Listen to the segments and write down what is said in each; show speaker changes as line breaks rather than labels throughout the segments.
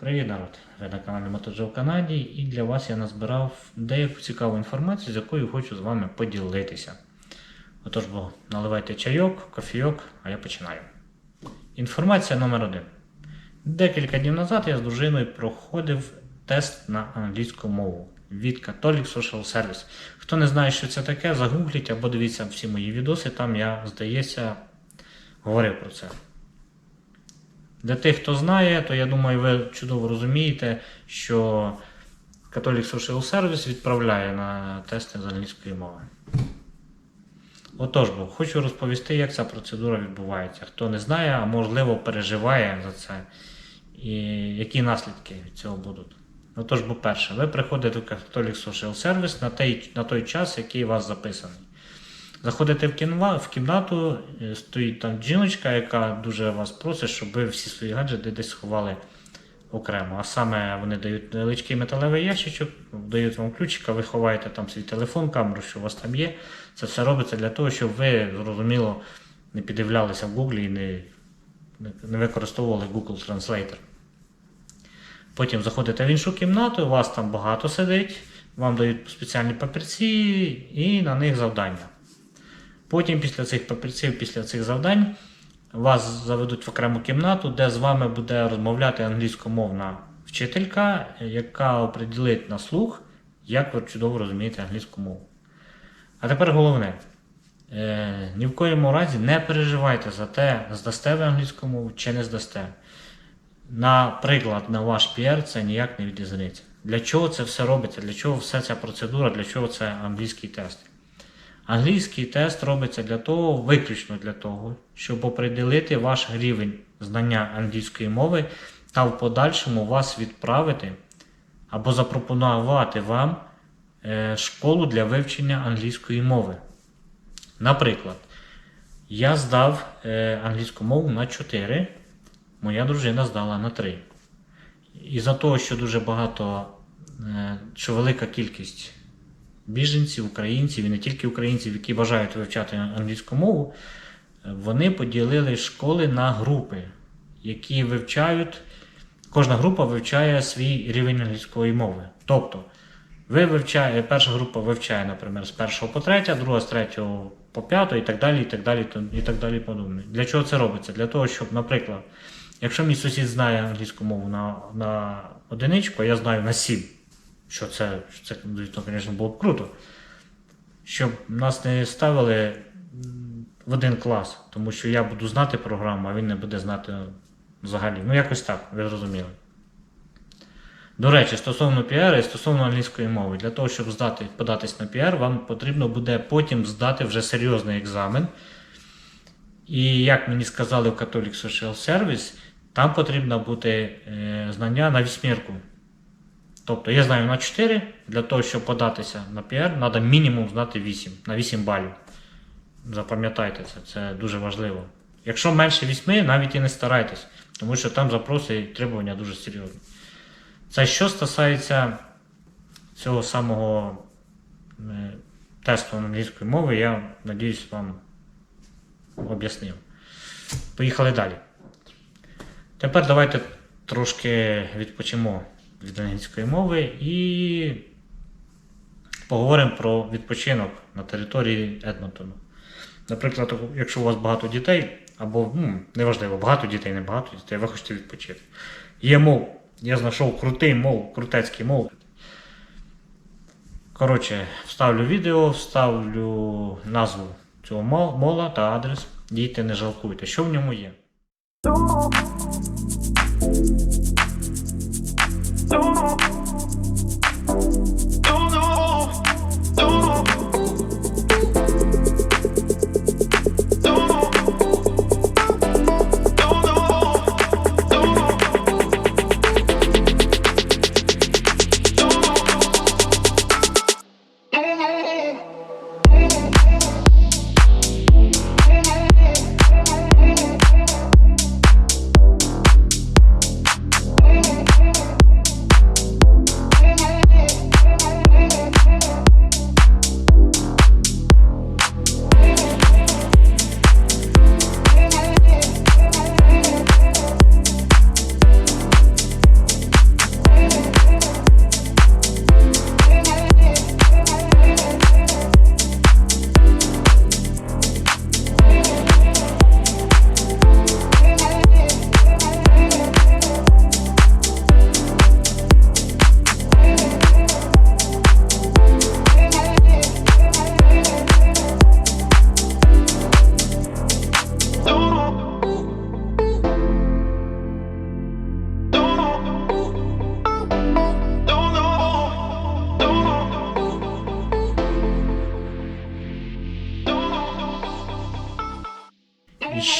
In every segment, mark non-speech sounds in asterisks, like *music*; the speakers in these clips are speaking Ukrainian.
Привіт, народ! Ви на каналі Мотоджо в Канаді і для вас я назбирав деяку цікаву інформацію, з якою хочу з вами поділитися. Отож, бо наливайте чайок, кофійок, а я починаю. Інформація номер один. Декілька днів назад я з дружиною проходив тест на англійську мову від Catholic Social Service. Хто не знає, що це таке, загугліть або дивіться всі мої відоси, там я, здається, говорив про це. Для тих, хто знає, то я думаю, ви чудово розумієте, що Catholic Social Service відправляє на тести з англійської мови. Отож, бо хочу розповісти, як ця процедура відбувається. Хто не знає, а можливо переживає за це, і які наслідки від цього будуть. Отож, бо перше, ви приходите в Catholic Social Service на той, на той час, який у вас записаний. Заходите в, кінва, в кімнату, е, стоїть там жіночка, яка дуже вас просить, щоб ви всі свої гаджети десь сховали окремо. А саме вони дають невеличкий металевий ящичок, дають вам ключика, ви ховаєте там свій телефон, камеру, що у вас там є. Це все робиться для того, щоб ви зрозуміло не піддивлялися в Google і не, не використовували Google Translator. Потім заходите в іншу кімнату, у вас там багато сидить, вам дають спеціальні папірці і на них завдання. Потім після цих папірців, після цих завдань, вас заведуть в окрему кімнату, де з вами буде розмовляти англійськомовна вчителька, яка оприділить на слух, як ви чудово розумієте англійську мову. А тепер головне. Е, ні в коєму разі не переживайте за те, здасте ви англійську мову чи не здасте. Наприклад, на ваш піар це ніяк не відрізниться. Для чого це все робиться? Для чого вся ця процедура, для чого це англійський тест? Англійський тест робиться для того, виключно для того, щоб определити ваш рівень знання англійської мови та в подальшому вас відправити або запропонувати вам е, школу для вивчення англійської мови. Наприклад, я здав е, англійську мову на 4, моя дружина здала на 3. І за того, що дуже багато, е, що велика кількість біженців, українців і не тільки українців, які бажають вивчати англійську мову, вони поділили школи на групи, які вивчають, кожна група вивчає свій рівень англійської мови. Тобто, ви вивчає, перша група вивчає, наприклад, з 1 по 3, друга з 3 по 5 і так далі, і так далі, і так далі подобне. Для чого це робиться? Для того, щоб, наприклад, якщо мій сусід знає англійську мову на, на одиничку, я знаю на 7, що це, це звісно, звісно, було б круто, щоб нас не ставили в один клас, тому що я буду знати програму, а він не буде знати взагалі. Ну, якось так, ви зрозуміли. До речі, стосовно піар і стосовно англійської мови, для того, щоб здати, податись на піар, вам потрібно буде потім здати вже серйозний екзамен. І як мені сказали в Catholic Social Service, там потрібно бути е, знання на вісьмірку. Тобто я знаю на 4, для того, щоб податися на піар, треба мінімум знати 8, на 8 балів. Запам'ятайте це, це дуже важливо. Якщо менше 8, навіть і не старайтесь, тому що там запроси і требування дуже серйозні. Це що стосується цього самого е, тесту англійської мови, я надіюсь вам об'яснив. Поїхали далі. Тепер давайте трошки відпочимо від англійської мови і поговоримо про відпочинок на території Едмонтону. Наприклад, якщо у вас багато дітей, або ну, неважливо, багато дітей, не багато дітей, ви хочете відпочити. Є мов. Я знайшов крутий мов, крутецький мов. Коротше, вставлю відео, вставлю назву цього мола та адрес. Дійте, не жалкуйте, що в ньому є. Oh.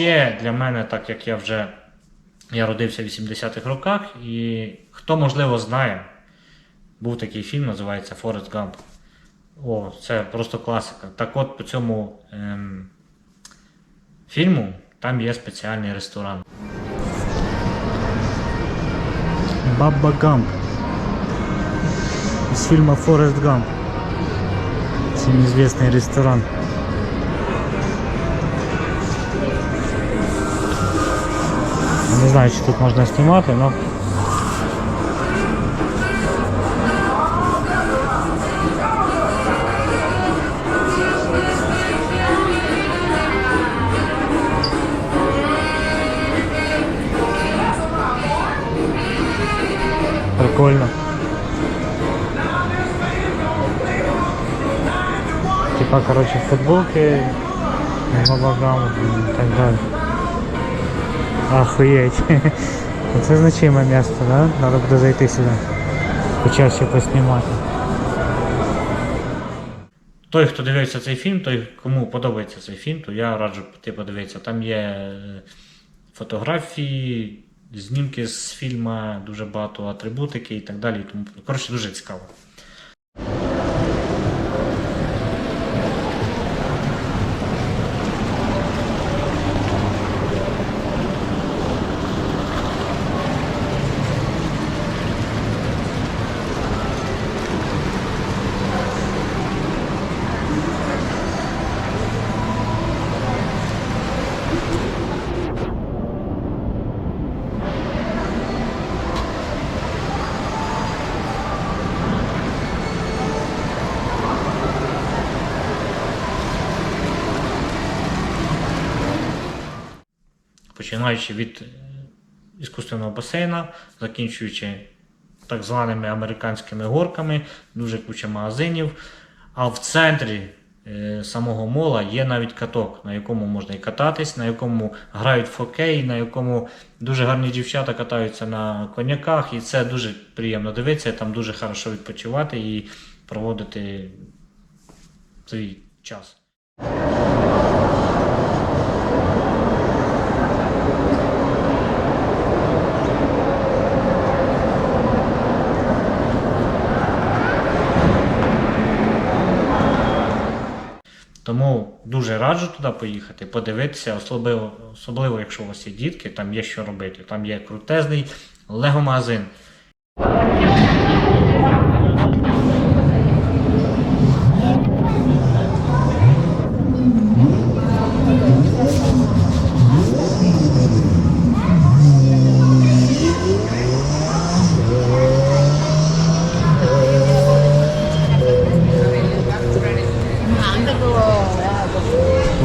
Ще для мене, так як я вже я родився в 80-х роках, і хто можливо знає, був такий фільм, називається Форест Гамп. О, це просто класика. Так от по цьому ем, фільму там є спеціальний ресторан. Баба Гамп. Из фильма Форест Гамп. Всем известный ресторан. Знаю, чи тут можна знімати, але. Прикольно. Типа, короче, футболки, бабагам и так далее. Охуеть. *laughs* Це значиме місто, да? Надо буде зайти сюди. Почаще поснімати. Той, хто дивився цей фільм, той, кому подобається цей фільм, то я раджу піти подивитися. Там є е, фотографії, знімки з фільму, дуже багато атрибутики і так далі. Коротше, дуже цікаво. Починаючи від е, іскусственного басейна, закінчуючи так званими американськими горками, дуже куча магазинів. А в центрі е, самого мола є навіть каток, на якому можна і кататись, на якому грають в хокей, на якому дуже гарні дівчата катаються на коняках, і це дуже приємно дивитися, там дуже хорошо відпочивати і проводити свій час. Тому дуже раджу туди поїхати, подивитися, особливо, особливо якщо у вас є дітки, там є що робити. Там є крутезний лего-магазин.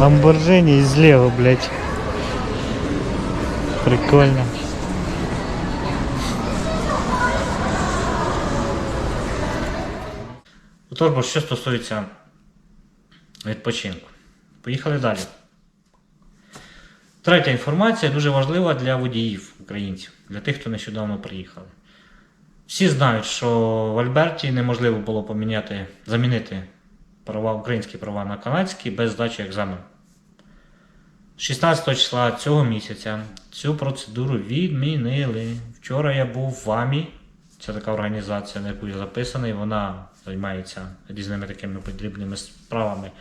Ламборджині із Лего, блядь. Прикольно. Отож, що стосується відпочинку. Поїхали далі. Третя інформація дуже важлива для водіїв українців, для тих, хто нещодавно приїхали. Всі знають, що в Альберті неможливо було поміняти, замінити права, українські права на канадські без здачі екзамену. 16 числа цього місяця цю процедуру відмінили. Вчора я був в АМІ, це така організація, на яку я записаний, вона займається різними такими потрібними справами.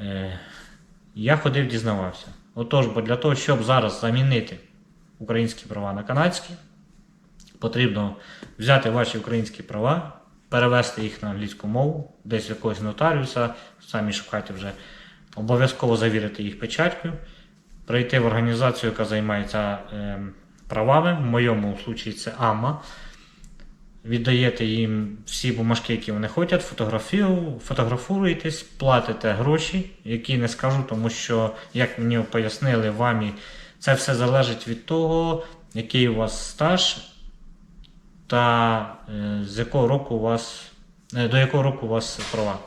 Е, я ходив, дізнавався. Отож, бо для того, щоб зараз замінити українські права на канадські, потрібно взяти ваші українські права, перевести їх на англійську мову, десь в якогось нотаріуса, самі шукайте вже, обов'язково завірити їх печаткою, прийти в організацію, яка займається е, правами, в моєму випадку це АМА. Віддаєте їм всі бумажки, які вони хочуть, фотографуєтесь, платите гроші, які не скажу, тому що, як мені пояснили вамі, це все залежить від того, який у вас стаж та е, з якого року у вас, е, до якого року у вас права.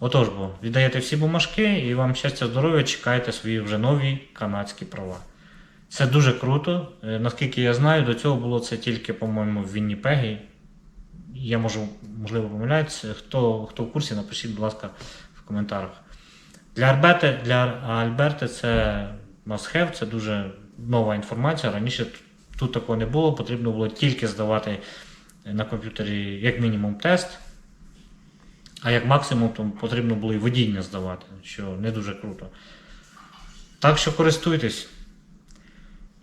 Отож, бо віддаєте всі бумажки і вам щастя здоров'я, чекаєте свої вже нові канадські права. Це дуже круто. Е, Наскільки я знаю, до цього було це тільки, по-моєму, в Вінніпегі. Я можу, можливо, помиляюся. Хто, хто в курсі, напишіть, будь ласка, в коментарях. Для Альберти, для Альберти це must have, це дуже нова інформація. Раніше тут такого не було, потрібно було тільки здавати на комп'ютері як мінімум тест, а як максимум то потрібно було і водіння здавати, що не дуже круто. Так що користуйтесь.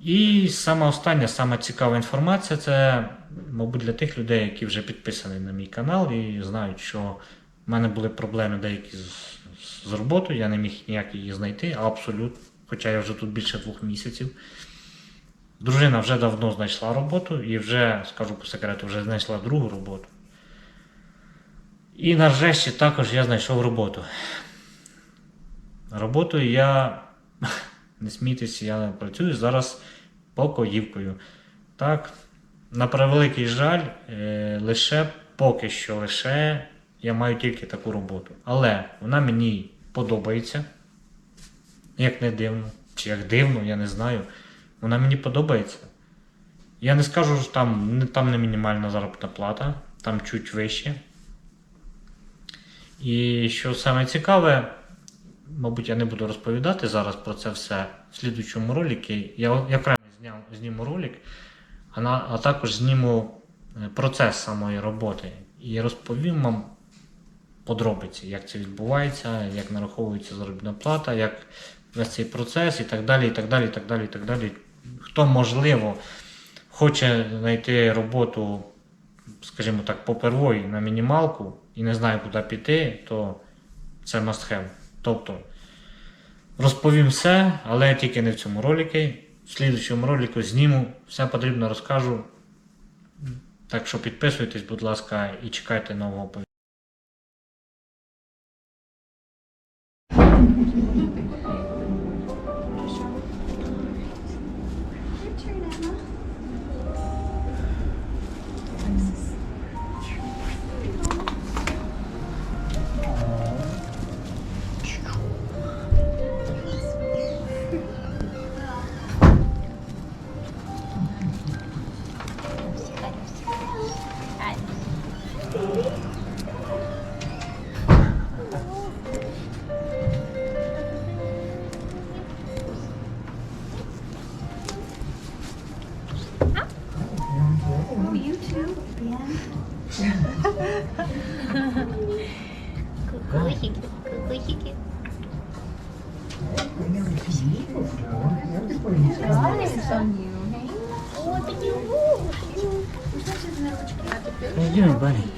І сама остання, сама цікава інформація це, мабуть, для тих людей, які вже підписані на мій канал і знають, що в мене були проблеми деякі з, з роботою, я не міг ніяк її знайти, абсолютно. Хоча я вже тут більше двох місяців. Дружина вже давно знайшла роботу і вже, скажу по секрету, вже знайшла другу роботу. І нарешті також я знайшов роботу. Роботою я, *laughs* не смійтесь, я працюю зараз покоївкою. Так, на превеликий жаль, е, лише поки що лише я маю тільки таку роботу. Але вона мені подобається. Як не дивно, чи як дивно, я не знаю. Вона мені подобається. Я не скажу, що там, там не мінімальна заробітна плата, там чуть вище. І що саме цікаве, мабуть, я не буду розповідати зараз про це все в слідучому роликі. Я, я окремо зняв, зніму ролик, а, на, а також зніму е, процес самої роботи і розповім вам подробиці, як це відбувається, як нараховується заробітна плата, як весь цей процес і так далі, і так далі, і так далі, і так далі. Хто можливо хоче знайти роботу, скажімо так, попервої на мінімалку і не знає, куди піти, то це must have. Тобто розповім все, але тільки не в цьому ролику. В слідчому ролику зніму, все потрібно розкажу. Так що підписуйтесь, будь ласка, і чекайте нового повідомлення.
Кукусики, кукусики.
Eyes on you, hey?
What